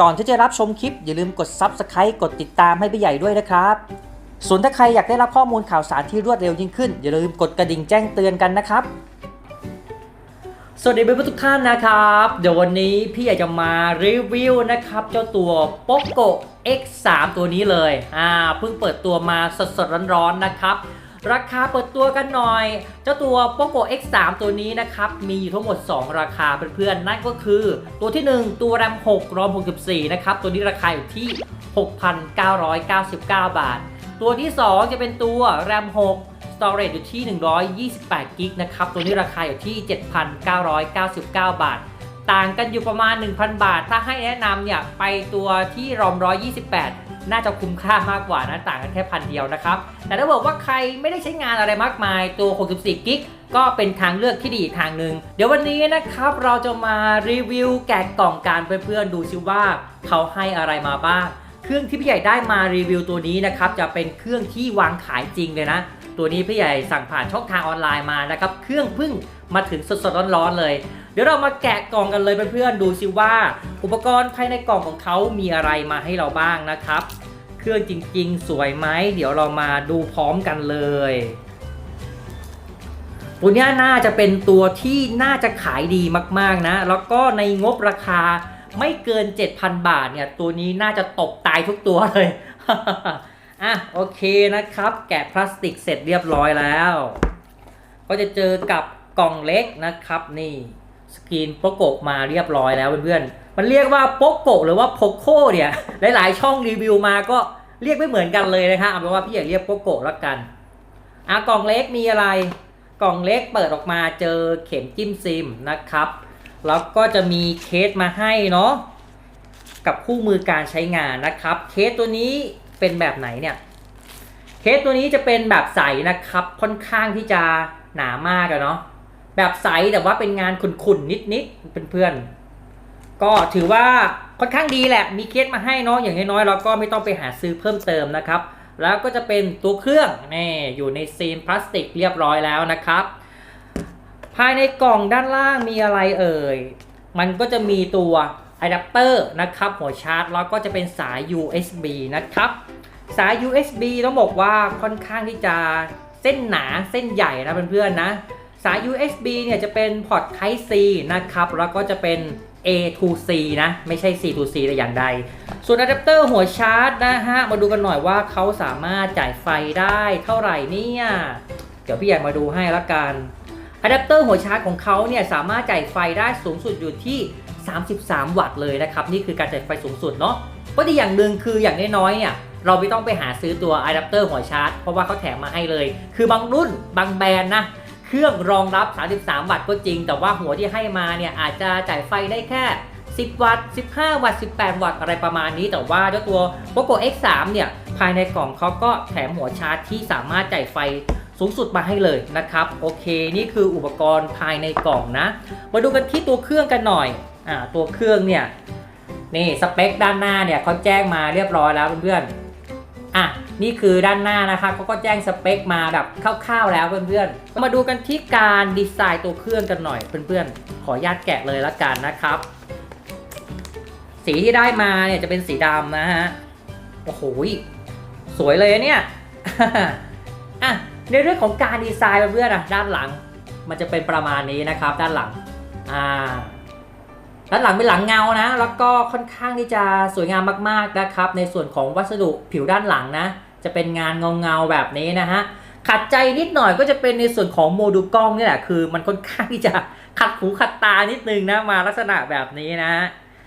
ก่อนที่จะรับชมคลิปอย่าลืมกด Subscribe กดติดตามให้พี่ใหญ่ด้วยนะครับ ส่วนถ้าใครอยากได้รับข้อมูลข่าวสารที่รวดเร็วยิ่งขึ้น อย่าลืมกดกระดิ่งแจ้งเตือนกันนะครับ สวัสดีเพื่อนทุกท่านนะครับ เดี๋ยววันนี้พี่อยากจะมารีวิวนะครับ เจ้าตัว POCO X3 ตัวนี้เลยอ่าเพิ่งเปิดตัวมาสดๆร้อนๆนะครับ ราคาเปิดตัวกันหน่อย เจ้าตัว POCO X3 ตัวนี้นะครับ มีอยู่ทั้งหมด 2 ราคาเพื่อนๆ นั่นก็คือ ตัวที่ 1 ตัว RAM 6 ROM 64 นะครับ ตัวนี้ราคาอยู่ที่ 6,999 บาท ตัวที่ 2 จะเป็นตัว RAM 6 Storage อยู่ที่ 128กิกนะครับ ตัวนี้ราคาอยู่ที่ 7,999 บาท ต่างกันอยู่ประมาณ 1,000 บาท ถ้าให้แนะนำเนี่ย ไปตัวที่รอม128 น่าจะคุ้มค่ามากกว่านะต่างกันแค่พันเดียวนะครับ แต่ถ้าบอกว่าใครไม่ได้ใช้งานอะไรมากมายตัว 64 กิกก็เป็นทางเลือกที่ดีอีกทางหนึ่งเดี๋ยววันนี้นะครับเราจะมารีวิวแกะกล่องการเพื่อนๆดูซิว่าเขาให้อะไรมาบ้าง เครื่องที่พี่ใหญ่ได้มารีวิวตัวนี้นะครับจะเป็นเครื่องที่วางขายจริงเลยนะตัวนี้พี่ใหญ่สั่งผ่านช่องทางออนไลน์มานะครับ เครื่องพิ่งมาถึงสดๆร้อนๆเลย เดี๋ยวเรามาแกะกล่องกันเลยเพื่อนๆดูซิว่า อุปกรณ์ภายในกล่องของเขามีอะไรมาให้เราบ้างนะครับ เครื่องจริงๆ สวยไหมเดี๋ยวเรามาดูพร้อมกันเลยตัวนี้น่าจะเป็นตัวที่น่าจะขายดีมากๆนะ แล้วก็ในงบราคาไม่เกิน 7,000 บาทเนี่ย ตัวนี้น่าจะตกตายทุกตัวเลย อะโอเคนะครับ แกะพลาสติกเสร็จเรียบร้อยแล้ว ก็จะเจอกับกล่องเล็กนะครับนี่ สกรีนโปโกะมาเรียบร้อยแล้วเพื่อนๆ มันเรียกว่าโปโกะหรือว่าโพโคเนี่ยหลายๆช่องรีวิวมาก็เรียกไม่เหมือนกันเลยนะฮะเอาเป็นว่าพี่อยากเรียกโปโกะแล้วกันอะกล่องเล็กมีอะไร กล่องเล็กเปิดออกมาเจอเข็มจิ้มซิมนะครับ แล้วก็จะมีเคสมาให้เนาะกับคู่มือการใช้งานนะครับ เคสตัวนี้เป็นแบบไหนเนี่ยเคสตัวนี้จะเป็นแบบใสนะครับค่อนข้างที่จะหนามากอะเนาะ แบบใสแต่ว่าเป็นงานขุ่นๆนิดๆเพื่อนๆก็ถือว่าค่อนข้างดีแหละมีเคสมาให้เนาะอย่างน้อยๆเราก็ไม่ต้องไปหาซื้อเพิ่มเติมนะครับ แล้วก็จะเป็นตัวเครื่องนี่อยู่ในซีนพลาสติกเรียบร้อยแล้วนะครับ ภายในกล่องด้านล่างมีอะไรเอ่ยมันก็จะมีตัวอะแดปเตอร์นะครับหัวชาร์จแล้วก็จะเป็นสาย USB นะครับ สาย USB ต้องบอกว่าค่อนข้างที่จะเส้นหนาเส้นใหญ่นะเพื่อนๆนะ สาย USB เนี่ยจะเป็นพอร์ต Type C นะครับ แล้วก็จะเป็น A to C นะ ไม่ใช่ C to C แต่อย่างใด ส่วนอะแดปเตอร์หัวชาร์จนะฮะ มาดูกันหน่อยว่าเขาสามารถจ่ายไฟได้เท่าไหร่เนี่ย เดี๋ยวพี่ใหญ่มาดูให้ละกันอะแดปเตอร์หัวชาร์จของเขาเนี่ยสามารถจ่ายไฟได้สูงสุดอยู่ที่ 33 วัตต์เลยนะครับ นี่คือการจ่ายไฟสูงสุดเนาะก็ดีอย่างหนึ่งคืออย่างน้อยๆเนี่ยเราไม่ต้องไปหาซื้อตัวอะแดปเตอร์หัวชาร์จเพราะว่าเขาแถมมาให้เลย คือบางรุ่นบางแบรนด์นะ เครื่องรองรับ 33 วัตต์ก็จริง แต่ว่าหัวที่ให้มาเนี่ยอาจจะจ่ายไฟได้แค่ 10 วัตต์ 15 วัตต์ 18 วัตต์อะไรประมาณนี้ แต่ว่าเจ้าตัว POCO X3 เนี่ยภายในกล่องเขาก็แถมหัวชาร์จที่สามารถจ่ายไฟสูงสุดมาให้เลยนะครับ โอเคนี่คืออุปกรณ์ภายในกล่องนะ มาดูกันที่ตัวเครื่องกันหน่อยอ่าตัวเครื่องเนี่ยนี่สเปคด้านหน้าเนี่ยเขาแจ้งมาเรียบร้อยแล้วเพื่อนๆอะ นี่คือด้านหน้านะคะเขาก็แจ้งสเปคมาแบบคร่าวๆแล้วเพื่อนๆ มาดูกันที่การดีไซน์ตัวเครื่องกันหน่อยเพื่อนๆ ขออนุญาตแกะเลยละกันนะครับ สีที่ได้มาเนี่ยจะเป็นสีดำนะฮะ โอ้โห สวยเลยเนี่ยอะในเรื่องของการดีไซน์เพื่อนๆอะด้านหลังมันจะเป็นประมาณนี้นะครับ ด้านหลังอ่าด้านหลังเป็นหลังเงานะ แล้วก็ค่อนข้างที่จะสวยงามมากๆนะครับ ในส่วนของวัสดุผิวด้านหลังนะ จะเป็นงานเงาๆแบบนี้นะฮะขัดใจนิดหน่อยก็จะเป็นในส่วนของโมดูลกล้องนี่แหละคือ มันค่อนข้างที่จะขัดหูขัดตานิดนึงนะมาลักษณะแบบนี้นะฮะ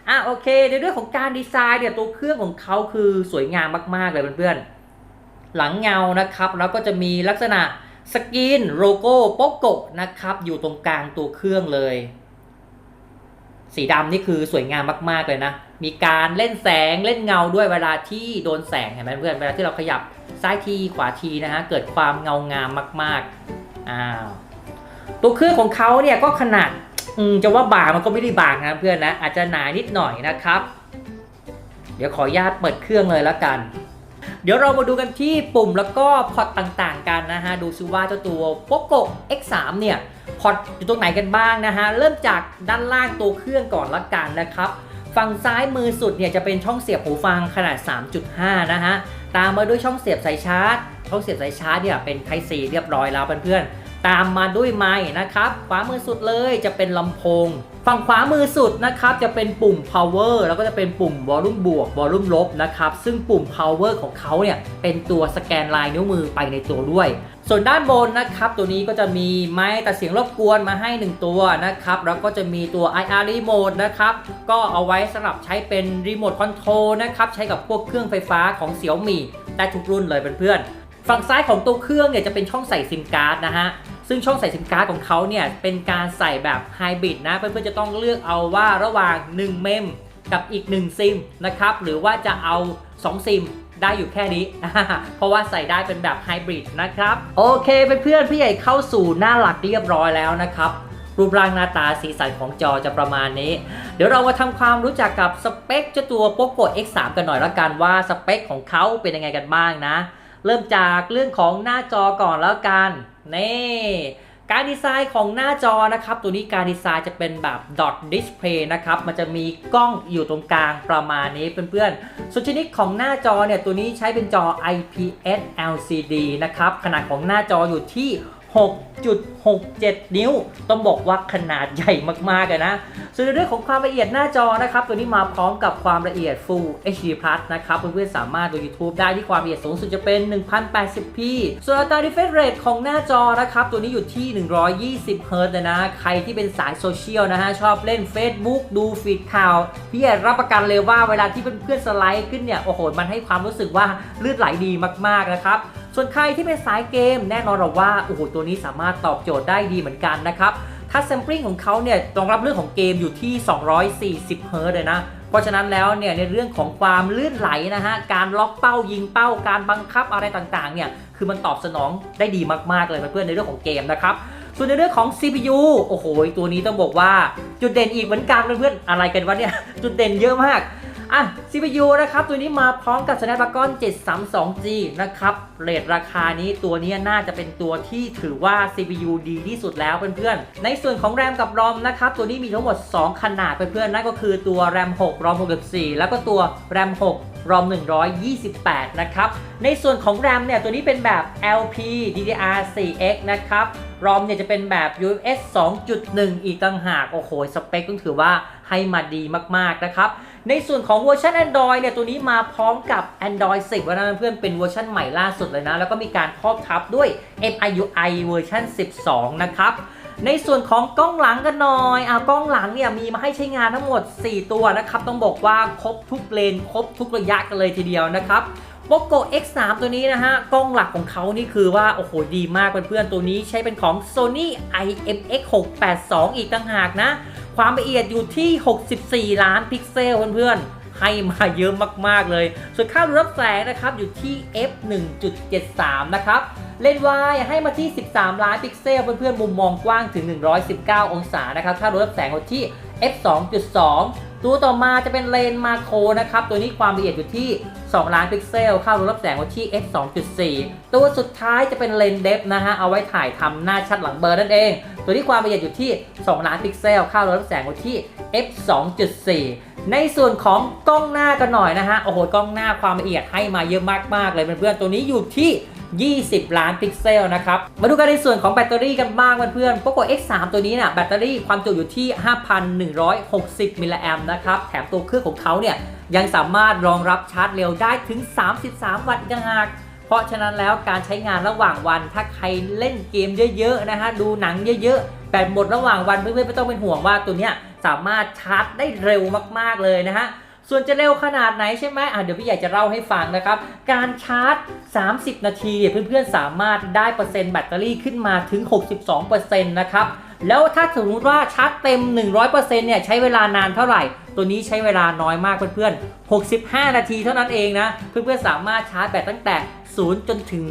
อะโอเคในเรื่องของการดีไซน์เนี่ยตัวเครื่องของเขาคือสวยงามมากๆเลยเพื่อนๆหลังเงานะครับแล้วก็จะมีลักษณะสกรีนโลโก้โปโกะนะครับอยู่ตรงกลางตัวเครื่องเลย สีดำนี่คือสวยงามมากๆเลยนะ มีการเล่นแสงเล่นเงาด้วยเวลาที่โดนแสงเห็นไหมเพื่อนเวลาที่เราขยับซ้ายทีขวาทีนะฮะเกิดความเงางามมากๆอ้าวตัวเครื่องของเขาเนี่ยก็ขนาดจะว่าบางมันก็ไม่ได้บางนะเพื่อนนะอาจจะหนานิดหน่อยนะครับ เดี๋ยวขออนุญาตเปิดเครื่องเลยแล้วกัน เดี๋ยวเรามาดูกันที่ปุ่มแล้วก็พอร์ตต่างๆ กันนะฮะดูซิว่าเจ้าตัว POCO X3 เนี่ยพอร์ตอยู่ตรงไหนกันบ้างนะฮะเริ่มจากด้านล่างตัวเครื่องก่อนละกันนะครับ ฝั่งซ้ายมือสุดเนี่ยจะเป็นช่องเสียบหูฟังขนาด 3.5 นะฮะ ตามมาด้วยช่องเสียบสายชาร์จ ช่องเสียบสายชาร์จเนี่ยเป็น Type C เรียบร้อยแล้วเพื่อนๆ ตามมาด้วยไม้นะครับ ขวามือสุดเลยจะเป็นลำโพงฝั่งขวามือสุดนะครับจะเป็นปุ่ม power แล้วก็จะเป็นปุ่ม volume บวก volume ลบนะครับซึ่งปุ่ม power ของเขาเนี่ยเป็นตัวสแกนลายนิ้วมือไปในตัวด้วย ส่วนด้านบนนะครับตัวนี้ก็จะมีไม้ตัดเสียงรบกวนมาให้ 1 ตัวนะครับแล้วก็จะมีตัว IR remote นะครับก็เอาไว้สำหรับใช้เป็นรีโมทคอนโทรลนะครับใช้กับพวกเครื่องไฟฟ้าของเสี่ยวมี่ได้ทุกรุ่นเลยเพื่อนๆฝั่งซ้ายของตัวเครื่องเนี่ยจะเป็นช่องใส่ซิมการ์ดนะฮะ ซึ่งช่องใส่ซิมการ์ดของเขาเนี่ยเป็นการใส่แบบไฮบริดนะ เพื่อนๆจะต้องเลือกเอาว่าระหว่าง 1 เมมกับอีก 1 ซิมนะครับหรือว่าจะเอา 2 ซิมได้อยู่แค่นี้ เพราะว่าใส่ได้เป็นแบบไฮบริดนะครับ โอเคเพื่อนๆพี่ใหญ่เข้าสู่หน้าหลักเรียบร้อยแล้วนะครับรูปร่างหน้าตาสีสันของจอจะประมาณนี้ เดี๋ยวเรามาทำความรู้จักกับสเปคเจ้าตัว POCO X3 กันหน่อยละกันว่าสเปคของเขาเป็นยังไงกันบ้างนะ เริ่มจากเรื่องของหน้าจอก่อนแล้วกัน นี่การดีไซน์ของหน้าจอนะครับ ตัวนี้การดีไซน์จะเป็นแบบ dot display นะครับ มันจะมีกล้องอยู่ตรงกลางประมาณนี้เพื่อนๆ ส่วนชนิดของหน้าจอเนี่ย ตัวนี้ใช้เป็นจอ IPS LCD นะครับ ขนาดของหน้าจออยู่ที่ 6.67 นิ้ว ต้องบอกว่าขนาดใหญ่มากๆเลยนะ ส่วนในเรื่องของความละเอียดหน้าจอนะครับ ตัวนี้มาพร้อมกับความละเอียด Full HD Plus นะครับ เพื่อนๆสามารถดู YouTube ได้ที่ความละเอียดสูงสุดจะเป็น 1080p ส่วนอัตรา refresh rate ของหน้าจอนะครับ ตัวนี้อยู่ที่ 120 Hz เลยนะ ใครที่เป็นสายโซเชียลนะฮะ ชอบเล่น Facebook ดูฟีดข่าว พี่แอดรับประกันเลยว่าเวลาที่เพื่อนๆสไลด์ขึ้นเนี่ย โอ้โห มันให้ความรู้สึกว่าลื่นไหลดีมากๆนะครับ ส่วนใครที่เป็นสายเกมแน่นอนหรอว่าโอ้โหตัวนี้สามารถตอบโจทย์ได้ดีเหมือนกันนะครับทัชแซมปลิ้งของเขาเนี่ยรองรับเรื่องของเกมอยู่ที่ 240เฮิร์ตเลยนะ เพราะฉะนั้นแล้วเนี่ยในเรื่องของความลื่นไหลนะฮะ การล็อกเป้ายิงเป้า การบังคับอะไรต่างๆ เนี่ย คือมันตอบสนองได้ดีมากๆเลยเพื่อนๆในเรื่องของเกมนะครับ ส่วนในเรื่องของ CPU โอ้โห ตัวนี้ต้องบอกว่าจุดเด่นอีกเหมือนกันเพื่อนๆ อะไรกันวะเนี่ย จุดเด่นเยอะมาก อะ CPU นะครับ ตัวนี้มาพร้อมกับ Snapdragon 732G นะครับเรทราคานี้ตัวนี้น่าจะเป็นตัวที่ถือว่า CPU ดีที่สุดแล้วเพื่อนๆ ในส่วนของ RAM กับ ROM นะครับ ตัวนี้มีทั้งหมด 2 ขนาดเพื่อนๆ นั่นก็คือตัว RAM 6 ROM 64 แล้วก็ตัว RAM 6 ROM 128 นะครับ ในส่วนของ RAM เนี่ย ตัวนี้เป็นแบบ LP DDR4X นะครับ ROM เนี่ยจะเป็นแบบ UFS 2.1 อีกต่างหาก โอ้โห สเปคต้องถือว่าให้มาดีมาก ๆ นะครับ ในส่วนของเวอร์ชัน Android เนี่ยตัวนี้มาพร้อมกับ Android 10นะเพื่อนเป็นเวอร์ชันใหม่ล่าสุดเลยนะ แล้วก็มีการครอบทับด้วย MIUI เวอร์ชัน12 นะครับในส่วนของกล้องหลังกันหน่อยอะกล้องหลังเนี่ยมีมาให้ใช้งานทั้งหมด 4 ตัวนะครับ ต้องบอกว่าครบทุกเลน ครบทุกระยะกันเลยทีเดียวนะครับ POCO X3 ตัวนี้นะฮะ กล้องหลักของเขานี่คือว่า โอ้โห ดีมากเพื่อนๆ ตัวนี้ใช้เป็นของ Sony IMX682 อีกต่างหากนะ ความละเอียดอยู่ที่ 64 ล้านพิกเซลเพื่อนๆ ให้มาเยอะมากๆเลย ส่วนค่ารูรับแสงนะครับอยู่ที่ f 1.73 นะครับเลนส์วายให้มาที่ 13 ล้านพิกเซลเพื่อนๆ มุมมองกว้างถึง 119 องศานะครับ ค่ารูรับแสงอยู่ที่ f 2.2 ตัวต่อมาจะเป็นเลนมาโคนะครับ ตัวนี้ความละเอียดอยู่ที่ 2 ล้านพิกเซลค่ารับแสงอยู่ที่ f 2.4 ตัวสุดท้ายจะเป็นเลนเดฟนะฮะ เอาไว้ถ่ายทำหน้าชัดหลังเบลอร์นั่นเอง ตัวนี้ความละเอียดอยู่ที่ 2 ล้านพิกเซลค่ารับแสงอยู่ที่ f 2.4 ในส่วนของกล้องหน้ากันหน่อยนะฮะ โอ้โห กล้องหน้าความละเอียดให้มาเยอะมากๆเลยเพื่อนๆ ตัวนี้อยู่ที่ 20 ล้านพิกเซลนะครับ มาดูกันในส่วนของแบตเตอรี่กันบ้างเพื่อนๆ POCO X3 ตัวนี้เนี่ยแบตเตอรี่ความจุอยู่ที่ 5,160 มิลลิแอมป์นะครับ แถมตัวเครื่องของเขาเนี่ยยังสามารถรองรับชาร์จเร็วได้ถึง 33 วัตต์อีกต่างหากเพราะฉะนั้นแล้วการใช้งานระหว่างวัน ถ้าใครเล่นเกมเยอะๆนะฮะดูหนังเยอะๆแบตหมดระหว่างวันเพื่อนๆไม่ต้องเป็นห่วงว่าตัวเนี้ยสามารถชาร์จได้เร็วมากๆเลยนะฮะ ส่วนจะเร็วขนาดไหนใช่ไหมอะเดี๋ยวพี่ใหญ่จะเล่าให้ฟังนะครับ การชาร์จ 30 นาทีเพื่อนๆสามารถได้เปอร์เซ็นต์แบตเตอรี่ขึ้นมาถึง 62%นะครับแล้วถ้าสมมติว่าชาร์จเต็ม 100%เนี่ยใช้เวลานานเท่าไหร่ ตัวนี้ใช้เวลาน้อยมากเพื่อนๆ 65 นาทีเท่านั้นเองนะ เพื่อนๆ สามารถชาร์จแบตตั้งแต่ 0 จนถึง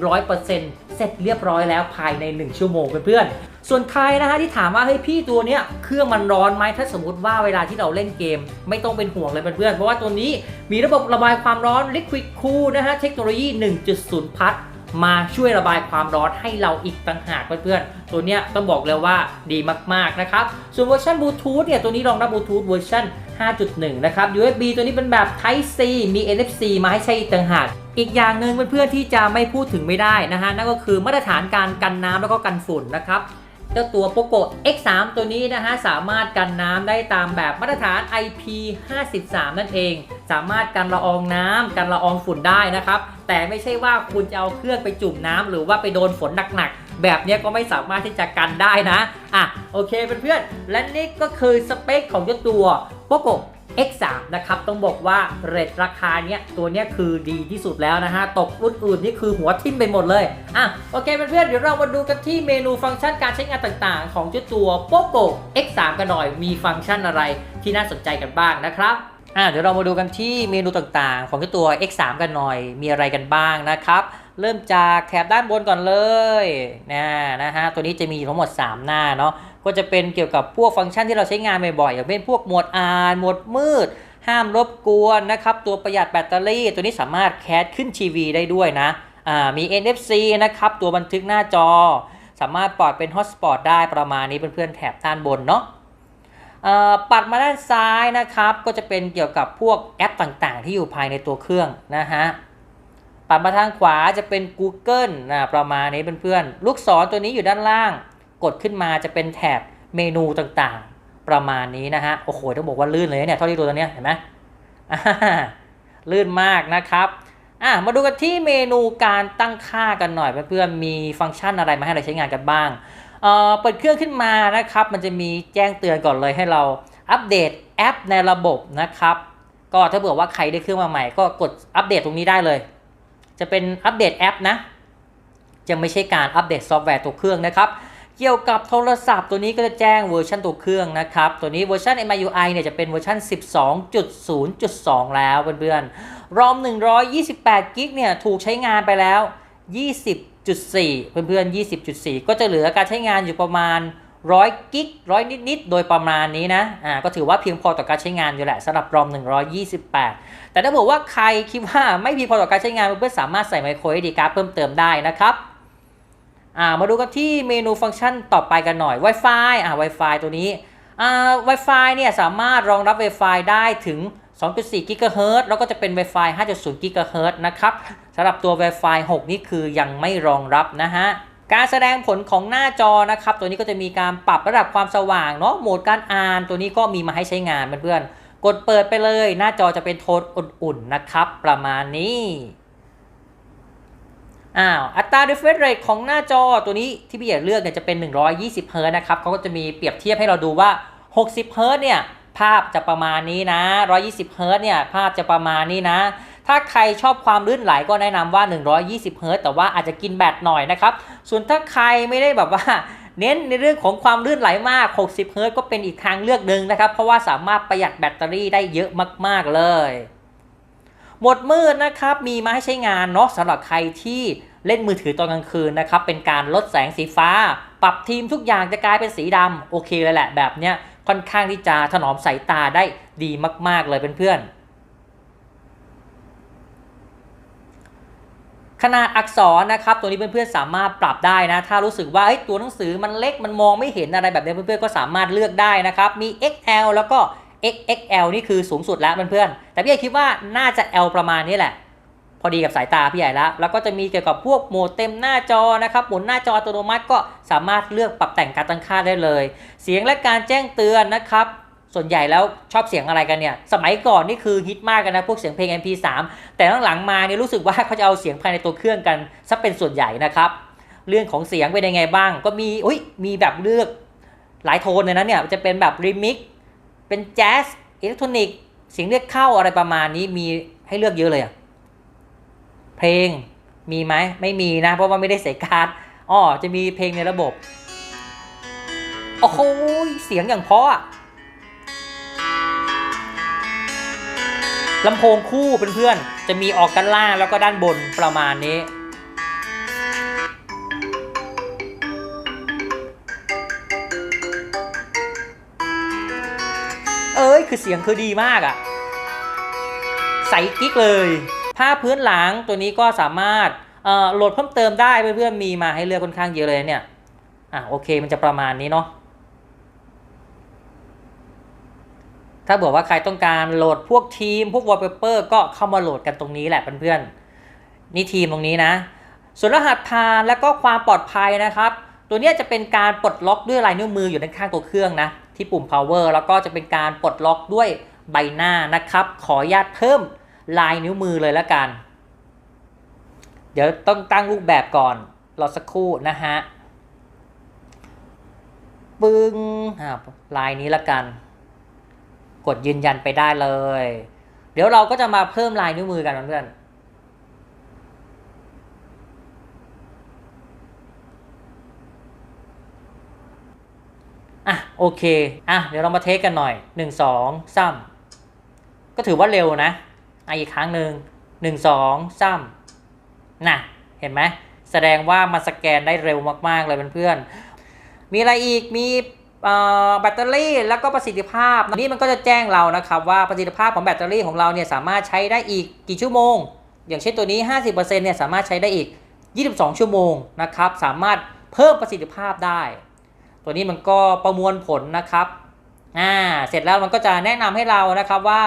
100%เสร็จเรียบร้อยแล้วภายใน 1 ชั่วโมงเพื่อนๆ ส่วนใครนะฮะที่ถามว่าเฮ้ยพี่ตัวเนี้ยเครื่องมันร้อนไหมถ้าสมมติว่าเวลาที่เราเล่นเกม ไม่ต้องเป็นห่วงเลยเพื่อนๆเพราะว่าตัวนี้มีระบบระบายความร้อน Liquid Cool นะฮะเทคโนโลยี 1.0 พัทมาช่วยระบายความร้อนให้เราอีกต่างหากเพื่อนๆ ตัวเนี้ยต้องบอกเลยว่าดีมากๆนะครับ ส่วนเวอร์ชันบลูทูธเนี่ยตัวนี้รองรับบลูทูธเวอร์ชัน5.1 นะครับ USB ตัวนี้เป็นแบบ Type C มี NFC มาให้ใช้อีกต่างหาก อีกอย่างหนึ่งเพื่อนๆที่จะไม่พูดถึงไม่ได้นะฮะนั่นก็คือมาตรฐานการกันน้ำแล้วก็กันฝุ่นนะครับ จ้าตัว POCO X3 ตัวนี้นะฮะสามารถกันน้ำได้ตามแบบมาตรฐาน IP53 นั่นเอง สามารถกันละอองน้ำกันละอองฝุ่นได้นะครับ แต่ไม่ใช่ว่าคุณจะเอาเครื่องไปจุ่มน้ำหรือว่าไปโดนฝนหนักๆ แบบนี้ก็ไม่สามารถที่จะกันได้นะ อะโอเคเพื่อนๆและนี่ก็คือสเปคของเจ้าตัว POCO X3 นะครับต้องบอกว่าเรทราคาเนี้ยตัวเนี้ยคือดีที่สุดแล้วนะฮะ ตกรุ่นอื่นนี่คือหัวทิ่มไปหมดเลย อะ โอเคเพื่อนๆเดี๋ยวเรามาดูกันที่เมนูฟังก์ชันการใช้งานต่างๆ ของเจ้าตัว POCO X3 กันหน่อยมีฟังก์ชันอะไรที่น่าสนใจกันบ้างนะครับอะเดี๋ยวเรามาดูกันที่เมนูต่างๆ ของเจ้าตัว X3 กันหน่อย มีอะไรกันบ้างนะครับเริ่มจากแถบด้านบนก่อนเลยนะนะฮะตัวนี้จะมีทั้งหมด 3 หน้าเนาะ ก็จะเป็นเกี่ยวกับพวกฟังก์ชันที่เราใช้งานบ่อยๆอย่างเป็นพวกหมดอ่าน หมดมืด ห้ามรบกวนนะครับ ตัวประหยัดแบตเตอรี่ ตัวนี้สามารถแคสขึ้นทีวีได้ด้วยนะอ่ามี NFC นะครับ ตัวบันทึกหน้าจอ สามารถปล่อยเป็นฮอตสปอตได้ประมาณนี้เพื่อนๆแถบด้านบนเนาะปัดมาด้านซ้ายนะครับ ก็จะเป็นเกี่ยวกับพวกแอปต่างๆ ที่อยู่ภายในตัวเครื่องนะฮะปัดมาทางขวาจะเป็น Google นะประมาณนี้เพื่อนๆ ลูกศรตัวนี้อยู่ด้านล่าง กดขึ้นมาจะเป็นแถบเมนูต่างๆ ประมาณนี้นะฮะ โอ้โห ต้องบอกว่าลื่นเลยเนี่ยเท่าที่ดูตอนนี้เห็นไหมลื่นมากนะครับอะมาดูกันที่เมนูการตั้งค่ากันหน่อยเพื่อนๆมีฟังก์ชันอะไรมาให้เราใช้งานกันบ้างเอ่อเปิดเครื่องขึ้นมานะครับ มันจะมีแจ้งเตือนก่อนเลยให้เราอัปเดตแอปในระบบนะครับ ก็ถ้าเผื่อว่าใครได้เครื่องมาใหม่ก็กดอัปเดตตรงนี้ได้เลย จะเป็นอัปเดตแอปนะ จะไม่ใช่การอัปเดตซอฟต์แวร์ตัวเครื่องนะครับ เกี่ยวกับโทรศัพท์ตัวนี้ก็จะแจ้งเวอร์ชันตัวเครื่องนะครับ ตัวนี้เวอร์ชัน MIUI เนี่ยจะเป็นเวอร์ชัน 12.0.2 แล้วเพื่อนๆรอม128กิกเนี่ยถูกใช้งานไปแล้ว 20.4 เพื่อนๆ 20.4 ก็จะเหลือการใช้งานอยู่ประมาณ 100 กิกร้อยนิด ๆ โดยประมาณนี้นะ อ่า ก็ถือว่าเพียงพอต่อการใช้งานอยู่แหละสำหรับรอม 128 แต่ถ้าบอกว่าใครคิดว่าไม่เพียงพอต่อการใช้งานเพื่อนๆสามารถใส่ไมโคร SD card เพิ่มเติมได้นะครับ อ่ามาดูกันที่เมนูฟังก์ชันต่อไปกันหน่อย Wi-Fi อ่า Wi-Fi ตัวนี้อ่า Wi-Fi เนี่ยสามารถรองรับ Wi-Fi ได้ถึง 2.4 GHz แล้วก็จะเป็น Wi-Fi 5.0 GHz นะครับสำหรับตัว Wi-Fi 6 นี่คือยังไม่รองรับนะฮะการแสดงผลของหน้าจอนะครับ ตัวนี้ก็จะมีการปรับระดับความสว่างเนาะโหมดการอ่านตัวนี้ก็มีมาให้ใช้งานเพื่อนๆกดเปิดไปเลย หน้าจอจะเป็นโทนอุ่นๆนะครับ ประมาณนี้ อ้าวอัตรา refresh rate ของหน้าจอตัวนี้ที่พี่เอกเลือกเนี่ยจะเป็น 120 Hz นะครับเขาก็จะมีเปรียบเทียบให้เราดูว่า 60 Hz เนี่ยภาพจะประมาณนี้นะ 120 Hz เนี่ยภาพจะประมาณนี้นะ ถ้าใครชอบความลื่นไหลก็แนะนำว่า 120 Hz แต่ว่าอาจจะกินแบตหน่อยนะครับ ส่วนถ้าใครไม่ได้แบบว่าเน้นในเรื่องของความลื่นไหลมาก 60 Hz ก็เป็นอีกทางเลือกหนึ่งนะครับ เพราะว่าสามารถประหยัดแบตเตอรี่ได้เยอะมาก ๆ เลย หมดมืดนะครับ มีมาให้ใช้งานเนาะสำหรับใครที่ เล่นมือถือตอนกลางคืนนะครับเป็นการลดแสงสีฟ้า ปรับทีมทุกอย่างจะกลายเป็นสีดำโอเคเลยแหละแบบเนี้ยค่อนข้างที่จะถนอมสายตาได้ดีมาก ๆ เลยเพื่อนๆขนาดอักษรนะครับ ตัวนี้เพื่อนๆสามารถปรับได้นะ ถ้ารู้สึกว่าเอ้ตัวหนังสือมันเล็กมันมองไม่เห็นอะไรแบบนี้เพื่อนๆก็สามารถเลือกได้นะครับ มี XL แล้วก็ XXL นี่คือสูงสุดแล้วเพื่อนๆแต่พี่คิดว่าน่าจะ L ประมาณนี้แหละ พอดีกับสายตาพี่ใหญ่แล้วแล้วก็จะมีเกี่ยวกับพวกโหมดเต็มหน้าจอนะครับหมุนหน้าจออัตโนมัติก็สามารถเลือกปรับแต่งการตั้งค่าได้เลย เสียงและการแจ้งเตือนนะครับส่วนใหญ่แล้วชอบเสียงอะไรกันเนี่ย สมัยก่อนนี่คือฮิตมากกันนะ พวกเสียงเพลง MP3 แต่หลังๆมาเนี่ยรู้สึกว่าเขาจะเอาเสียงภายในตัวเครื่องกันซะเป็นส่วนใหญ่นะครับ เรื่องของเสียงเป็นยังไงบ้าง ก็มีอุ้ยมีแบบเลือกหลายโทนเลยนะเนี่ยจะเป็นแบบรีมิกเป็นแจ๊สอิเล็กทรอนิกส์เสียงเรียกเข้าอะไรประมาณนี้มีให้เลือกเยอะเลยอะ เพลงมีไหมไม่มีนะ เพราะว่าไม่ได้ใส่การ์ดอ๋อจะมีเพลงในระบบ โอ้โหเสียงอย่างเพราะอะลำโพงคู่เพื่อนๆ จะมีออกด้านล่างแล้วก็ด้านบนประมาณนี้เอ้ย คือเสียงคือดีมากอะใสกิ๊กเลย ผ้าพื้นหลังตัวนี้ก็สามารถโหลดเพิ่มเติมได้เพื่อนๆมีมาให้เลือกค่อนข้างเยอะเลยเนี่ยอะโอเคมันจะประมาณนี้เนาะถ้าบอกว่าใครต้องการโหลดพวกทีม พวกวอลเปเปอร์ก็เข้ามาโหลดกันตรงนี้แหละเพื่อนๆนี่ทีมตรงนี้นะ ส่วนรหัสผ่านแล้วก็ความปลอดภัยนะครับ ตัวนี้จะเป็นการปลดล็อกด้วยลายนิ้วมืออยู่ด้านข้างตัวเครื่องนะที่ปุ่ม power แล้วก็จะเป็นการปลดล็อกด้วยใบหน้านะครับ ขออนุญาตเพิ่ม ลายนิ้วมือเลยละกัน เดี๋ยวต้องตั้งรูปแบบก่อนรอสักครู่นะฮะปึ้งลายนี้ละกัน กดยืนยันไปได้เลย เดี๋ยวเราก็จะมาเพิ่มลายนิ้วมือกันเพื่อนอะโอเค อะเดี๋ยวเรามาเทสกันหน่อย 1 2 3 ก็ถือว่าเร็วนะ อะอีกครั้งหนึ่ง1 2 3น่ะเห็นไหมแสดงว่ามันสแกนได้เร็วมาก ๆ เลยเพื่อนๆ มีอะไรอีก มีแบตเตอรี่แล้วก็ประสิทธิภาพ นี่มันก็จะแจ้งเรานะครับว่าประสิทธิภาพของแบตเตอรี่ของเราเนี่ยสามารถใช้ได้อีกกี่ชั่วโมง อย่างเช่นตัวนี้ 50%เนี่ยสามารถใช้ได้อีก 22 ชั่วโมงนะครับ สามารถเพิ่มประสิทธิภาพได้ ตัวนี้มันก็ประมวลผลนะครับ อ่าเสร็จแล้วมันก็จะแนะนำให้เรานะครับว่า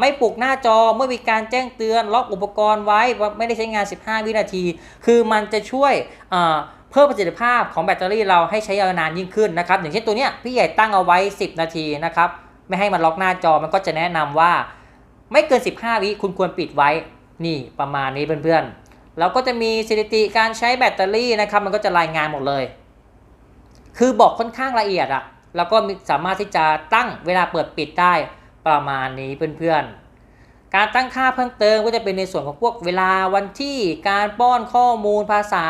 ไม่ปลุกหน้าจอเมื่อมีการแจ้งเตือนล็อกอุปกรณ์ไว้ไม่ได้ใช้งาน 15 วินาที คือมันจะช่วยเพิ่มประสิทธิภาพของแบตเตอรี่เราให้ใช้ยาวนานยิ่งขึ้นนะครับอย่างเช่นตัวเนี้ยพี่ใหญ่ตั้งเอาไว้ 10 นาทีนะครับไม่ให้มันล็อกหน้าจอมันก็จะแนะนำว่า ไม่เกิน 15 วิคุณควรปิดไว้นี่ประมาณนี้เพื่อนๆแล้วก็จะมีสถิติการใช้แบตเตอรี่นะครับมันก็จะรายงานหมดเลย คือบอกค่อนข้างละเอียดอะ แล้วก็สามารถที่จะตั้งเวลาเปิดปิดได้ประมาณนี้เพื่อนๆ การตั้งค่าเพิ่มเติมก็จะเป็นในส่วนของพวกเวลาวันที่การป้อนข้อมูลภาษา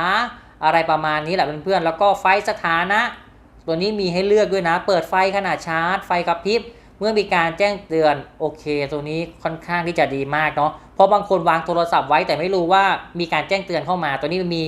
อะไรประมาณนี้แหละเพื่อนๆ แล้วก็ไฟสถานะ ตัวนี้มีให้เลือกด้วยนะ เปิดไฟขนาดชาร์จ ไฟกระพริบ เมื่อมีการแจ้งเตือนโอเค ตัวนี้ค่อนข้างที่จะดีมากเนาะ เพราะบางคนวางโทรศัพท์ไว้แต่ไม่รู้ว่ามีการแจ้งเตือนเข้ามา ตัวนี้มี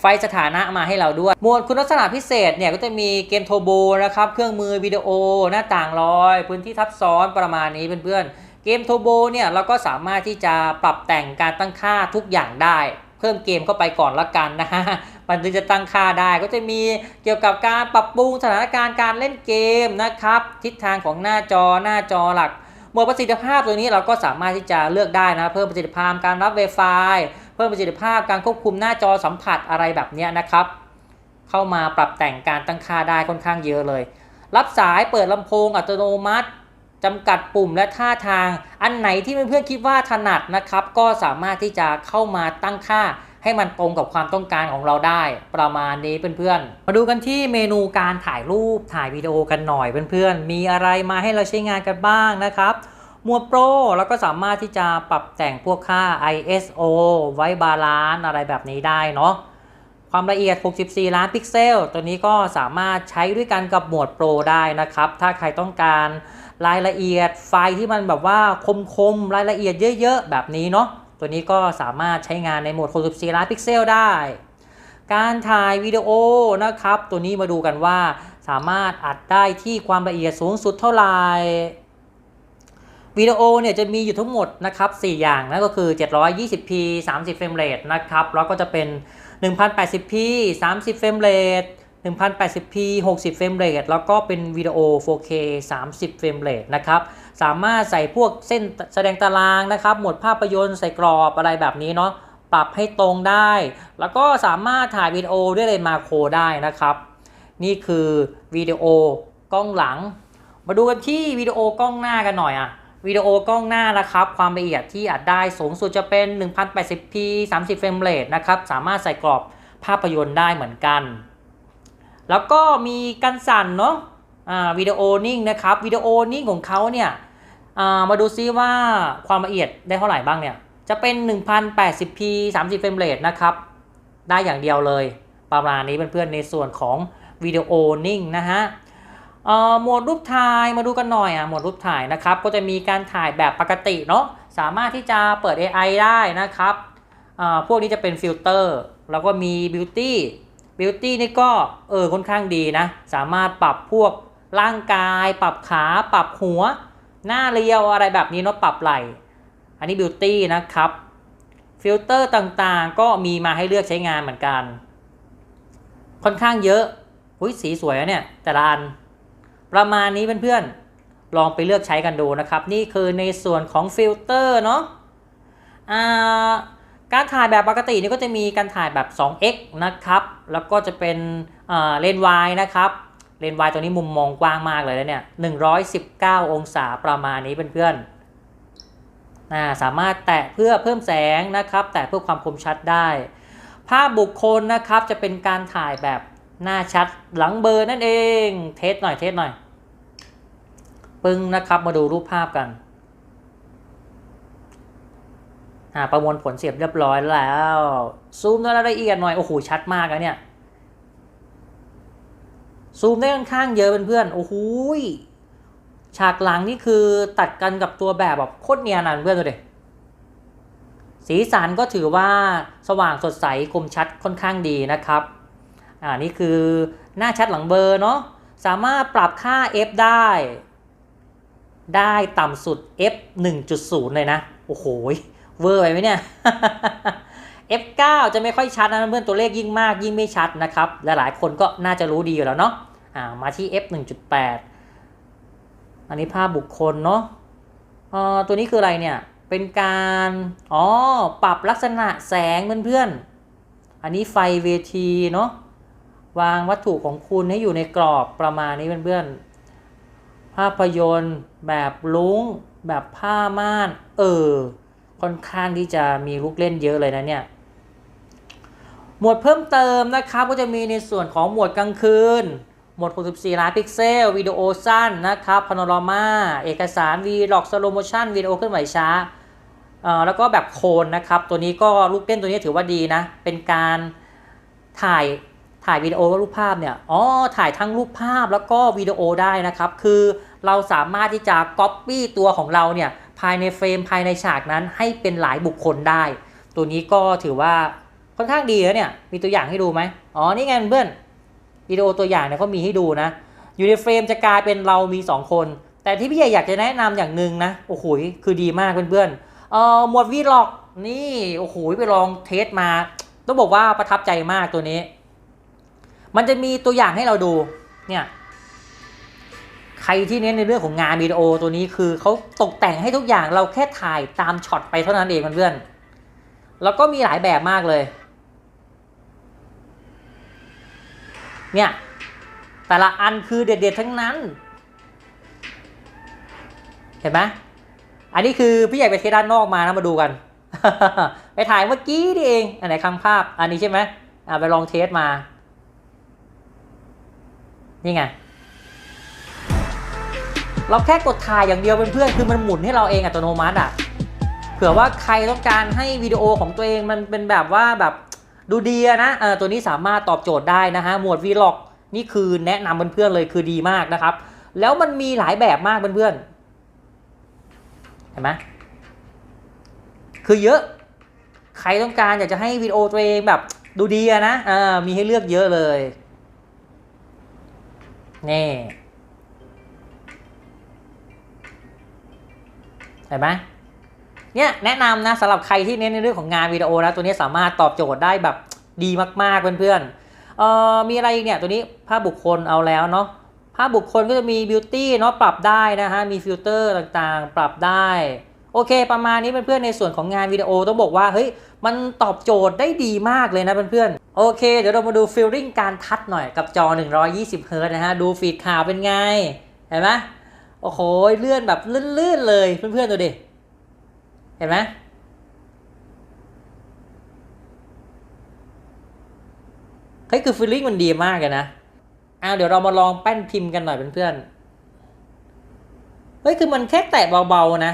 ไฟสถานะมาให้เราด้วย หมวดคุณลักษณะพิเศษเนี่ยก็จะมีเกมโทโบนะครับ เครื่องมือวิดีโอ หน้าต่างลอย พื้นที่ทับซ้อนประมาณนี้เพื่อนๆ เกมโทโบเนี่ยเราก็สามารถที่จะปรับแต่งการตั้งค่าทุกอย่างได้ เพิ่มเกมเข้าไปก่อนละกันนะฮะ มันถึงจะตั้งค่าได้ก็จะมีเกี่ยวกับการปรับปรุงสถานการณ์การเล่นเกมนะครับ ทิศทางของหน้าจอหน้าจอหลักหมวดประสิทธิภาพตัวนี้เราก็สามารถที่จะเลือกได้นะ เพิ่มประสิทธิภาพการรับ Wi-Fi พิ่มประสิทธิภาพการควบคุมหน้าจอสัมผัสอะไรแบบนี้นะครับ เข้ามาปรับแต่งการตั้งค่าได้ค่อนข้างเยอะเลย รับสายเปิดลำโพงอัตโนมัติจำกัดปุ่มและท่าทาง อันไหนที่เพื่อนๆคิดว่าถนัดนะครับ ก็สามารถที่จะเข้ามาตั้งค่าให้มันตรงกับความต้องการของเราได้ประมาณนี้เพื่อนๆ มาดูกันที่เมนูการถ่ายรูปถ่ายวิดีโอกันหน่อยเพื่อนๆ มีอะไรมาให้เราใช้งานกันบ้างนะครับ หมวดโปรแล้วก็สามารถที่จะปรับแต่งพวกค่า ISO ไว้บาลานซ์อะไรแบบนี้ได้เนาะความละเอียด 64 ล้านพิกเซล ตัวนี้ก็สามารถใช้ด้วยกันกับโหมดโปรได้นะครับ ถ้าใครต้องการรายละเอียดไฟล์ที่มันแบบว่าคมๆ รายละเอียดเยอะๆ แบบนี้เนาะ ตัวนี้ก็สามารถใช้งานในโหมด 64 ล้านพิกเซลได้ การถ่ายวิดีโอนะครับ ตัวนี้มาดูกันว่าสามารถอัดได้ที่ความละเอียดสูงสุดเท่าไหร่ วิดีโอเนี่ยจะมีอยู่ทั้งหมดนะครับ4อย่างนั่นก็คือ 720p 30เฟรมเรทนะครับแล้วก็จะเป็น 1080p 30เฟรมเรท 1080p 60เฟรมเรทแล้วก็เป็นวิดีโอ 4K 30เฟรมเรทนะครับสามารถใส่พวกเส้นแสดงตารางนะครับหมวดภาพยนตร์ใส่กรอบอะไรแบบนี้เนาะปรับให้ตรงได้ แล้วก็สามารถถ่ายวิดีโอด้วยเลนส์มาโครได้นะครับ นี่คือวิดีโอกล้องหลัง มาดูกันที่วิดีโอกล้องหน้ากันหน่อยอะ วิดีโอกล้องหน้านะครับ ความละเอียดที่อัดได้สูงสุดจะเป็น 1080p 30เฟรมเรทนะครับ สามารถใส่กรอบภาพยนตร์ได้เหมือนกัน แล้วก็มีกันสั่นเนาะวิดีโอนิ่งนะครับ วิดีโอนิ่งของเขาเนี่ยามาดูซิว่าความละเอียดได้เท่าไหร่บ้างเนี่ย จะเป็น 1080p 30เฟรมเรทนะครับ ได้อย่างเดียวเลย ประมาณนี้เพื่อนๆในส่วนของวิดีโอนิ่งนะฮะ หมวดรูปถ่ายมาดูกันหน่อยอะหมวดรูปถ่ายนะครับ ก็จะมีการถ่ายแบบปกติเนาะสามารถที่จะเปิด AI ได้นะครับพวกนี้จะเป็นฟิลเตอร์แล้วก็มี Beauty Beauty นี่ก็เออค่อนข้างดีนะ สามารถปรับพวกร่างกาย ปรับขา ปรับหัว หน้าเรียวอะไรแบบนี้เนาะปรับไหล่อันนี้ Beauty นะครับฟิลเตอร์ต่างๆ ก็มีมาให้เลือกใช้งานเหมือนกัน ค่อนข้างเยอะอุ้ยสีสวยเนี่ยแต่ละอัน ประมาณนี้เพื่อนๆ ลองไปเลือกใช้กันดูนะครับ นี่คือในส่วนของฟิลเตอร์เนาะการถ่ายแบบปกตินี่ก็จะมีการถ่ายแบบ 2x นะครับ แล้วก็จะเป็นเลนส์วายนะครับเลนส์วายตัวนี้มุมมองกว้างมากเลยนะเนี่ย 119 องศาประมาณนี้เพื่อนๆอ่าสามารถแตะเพื่อเพิ่มแสงนะครับ แตะเพื่อความคมชัดได้ ภาพบุคคลนะครับจะเป็นการถ่ายแบบ หน้าชัดหลังเบอร์นั่นเอง เทสหน่อยเทสหน่อย ปึ้งนะครับมาดูรูปภาพกันอ่าประมวลผลเสียบเรียบร้อยแล้ว ซูมในรายละเอียดหน่อย โอ้โห ชัดมากอะเนี่ย ซูมได้ค่อนข้างเยอะเพื่อนๆโอ้โหฉากหลังนี่คือตัดกันกับตัวแบบแบบโคตรเนียนนะเพื่อนดูดิสีสันก็ถือว่าสว่างสดใสคมชัดค่อนข้างดีนะครับ อ่านี่คือหน้าชัดหลังเบอร์เนาะสามารถปรับค่า f ได้ ได้ต่ำสุด f 1.0 เลยนะ โอ้โห เวอร์ไปไหมเนี่ย f 9จะไม่ค่อยชัดนะเพื่อนตัวเลขยิ่งมากยิ่งไม่ชัดนะครับ และหลายคนก็น่าจะรู้ดีอยู่แล้วเนาะอ่ามาที่ f 1.8 อันนี้ภาพบุคคลเนาะเอ่อตัวนี้คืออะไรเนี่ย เป็นการอ๋อปรับลักษณะแสงเพื่อนๆอันนี้ไฟเวทีเนาะ วางวัตถุของคุณให้อยู่ในกรอบประมาณนี้เพื่อนๆ ภาพยนตร์ แบบลุงแบบผ้าม่าน เออ ค่อนข้างที่จะมีลูกเล่นเยอะเลยนะเนี่ย หมวดเพิ่มเติมนะครับ ก็จะมีในส่วนของหมวดกลางคืน หมวด 64 ล้านพิกเซล วิดีโอสั้นนะครับพาโนรามา เอกสาร v l o g สโลโมชันวิดีโอเคลื่อนไหวช้าแล้วก็แบบโคนนะครับ ตัวนี้ก็ลูกเล่นตัวนี้ถือว่าดีนะ เป็นการถ่าย ถ่ายวิดีโอและรูปภาพเนี่ย อ๋อ ถ่ายทั้งรูปภาพแล้วก็วิดีโอได้นะครับ คือเราสามารถที่จะ Copy ตัวของเราเนี่ยภายในเฟรมภายในฉากนั้นให้เป็นหลายบุคคลได้ ตัวนี้ก็ถือว่าค่อนข้างดีแล้วเนี่ย มีตัวอย่างให้ดูไหมอ๋อ นี่ไงเพื่อน วิดีโอตัวอย่างเนี่ยเขามีให้ดูนะ อยู่ในเฟรมจะกลายเป็นเรามี 2 คน แต่ที่พี่ใหญ่อยากจะแนะนำอย่างหนึ่งนะ โอ้โห คือดีมากเพื่อนๆ เอ่อ หมวดวีล็อกนี่ โอ้โห ไปลองเทสมา ต้องบอกว่าประทับใจมากตัวนี้ มันจะมีตัวอย่างให้เราดูเนี่ยใครที่เน้นในเรื่องของงานวิดีโอตัวนี้คือเขาตกแต่งให้ทุกอย่างเราแค่ถ่ายตามช็อตไปเท่านั้นเองเพื่อนๆแล้วก็มีหลายแบบมากเลย เนี่ยแต่ละอันคือเด็ดๆทั้งนั้น เห็นไหมอันนี้คือพี่ใหญ่ไปเทด้านนอกมานะมาดูกัน ไปถ่ายเมื่อกี้นี่เอง อันไหนคำภาพ อันนี้ใช่ไหมอ่าไปลองเทสมา นี่ไง เราแค่กดถ่ายอย่างเดียวเพื่อนคือมันหมุนให้เราเองอัตโนมัติอะเผื่อว่าใครต้องการให้วิดีโอของตัวเองมันเป็นแบบว่าแบบดูดีนะเออตัวนี้สามารถตอบโจทย์ได้นะฮะหมวด Vlog นี่คือแนะนำเพื่อนๆเลยคือดีมากนะครับ แล้วมันมีหลายแบบมากเพื่อนๆเห็นไหมคือเยอะใครต้องการอยากจะให้วิดีโอตัวเองแบบดูดีนะเออมีให้เลือกเยอะเลย นี่เห็นไหมเนี่ยแนะนำนะสำหรับใครที่เน้นในเรื่องของงานวิดีโอนะตัวนี้สามารถตอบโจทย์ได้แบบดีมากๆเพื่อนๆเอ่อมีอะไรอีกเนี่ยตัวนี้ภาพบุคคลเอาแล้วเนาะภาพบุคคลก็จะมีบิวตี้เนาะปรับได้นะฮะมีฟิลเตอร์ต่างๆ ปรับได้ โอเค ประมาณนี้เพื่อนๆในส่วนของงานวิดีโอต้องบอกว่าเฮ้ย มันตอบโจทย์ได้ดีมากเลยนะเพื่อนๆ โอเค เดี๋ยวเรามาดูฟีลลิ่งการทัดหน่อยกับจอ 120เฮิร์ตนะฮะ ดูฟีดข่าวเป็นไง เห็นไหมโอ้โห เลื่อนแบบลื่นๆเลยเพื่อนๆ ดูดิ เห็นไหมเฮ้ยคือฟีลลิ่งมันดีมากเลยนะอ้าวเดี๋ยวเรามาลองแป้นพิมพ์กันหน่อยเพื่อนๆ เฮ้ยคือมันแค่แตะเบาๆนะ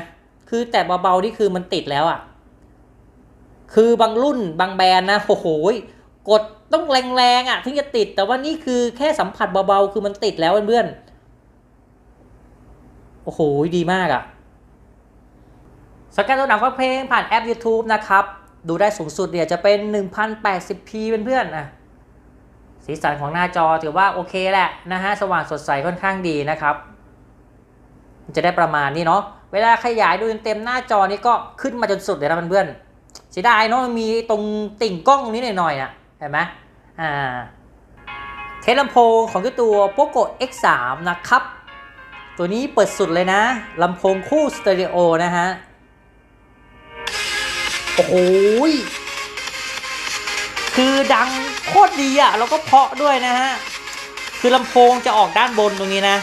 คือแตะเบาๆนี่คือมันติดแล้วอะ่ะ คือบางรุ่นบางแบรนด์นะโอ้โหกดต้องแรงๆอะถึงจะติด แต่ว่านี่คือแค่สัมผัสเบาๆ คือมันติดแล้วเพื่อนๆโอ้โหดีมากอะสแกนตัวหนังฟังเพลงผ่านแอป YouTube นะครับ ดูได้สูงสุดเนี่ยจะเป็น 1080p เพื่อนๆอะสีสันของหน้าจอถือว่าโอเคแหละนะฮะสว่างสดใสค่อนข้างดีนะครับ จะได้ประมาณนี้เนาะเวลาขยายดูเต็มหน้าจอนี้ก็ขึ้นมาจนสุดเลยนะเพื่อนๆ สียดายเนาะมีตรงติ่งกล้องตรงนี้หน่อยๆอะเห็นไหมอ่าเทสลำโพงของตัว POCO X3 นะครับ ตัวนี้เปิดสุดเลยนะลำโพงคู่สเตอริโอนะฮะ โอ้โหยคือดังโคตรดีอะ่ะแล้วก็เพาะด้วยนะฮะ คือลำโพงจะออกด้านบนตรงนี้นะ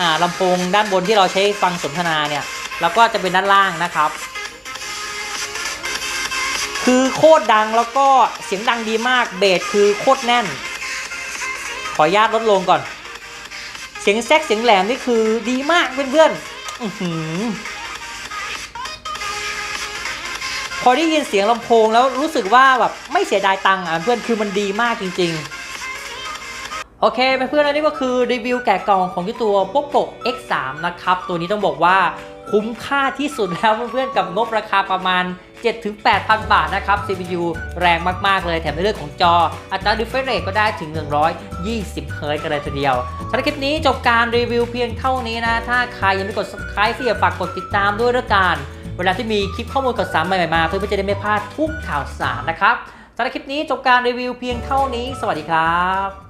อ่าลำโพงด้านบนที่เราใช้ฟังสนทนาเนี่ย แล้วก็จะเป็นด้านล่างนะครับ โคตรดังแล้วก็เสียงดังดีมากเบสคือโคตรแน่น ขออนุญาตลดลงก่อน เสียงแซกเสียงแหลมนี่คือดีมากเพื่อนๆอพอได้ยินเสียงลำโพงแล้วรู้สึกว่าแบบไม่เสียดายตังค์อะเพื่อนคือมันดีมากจริง ๆโอเคเพื่อนๆอันนี้ก็คือรีวิวแกะกล่องของที่ตัว POCO X3 นะครับ ตัวนี้ต้องบอกว่าคุ้มค่าที่สุดแล้วเพื่อนๆกับงบราคาประมาณ 7-8,000 บาทนะครับ CPU แรงมาก ๆ เลยแถมในเรื่องของจอ อัตรา refresh rate ก็ได้ถึง 120เฮิร์ตซ์กันเลยทีเดียวสำหรับคลิปนี้จบการรีวิวเพียงเท่านี้นะ ถ้าใครยังไม่กด subscribe ก็อย่าฝากกดติดตามด้วยละกัน เวลาที่มีคลิปข้อมูลข่าวสารใหม่ๆมา เพื่อจะได้ไม่พลาดทุกข่าวสารนะครับสำหรับคลิปนี้จบการรีวิวเพียงเท่านี้ สวัสดีครับ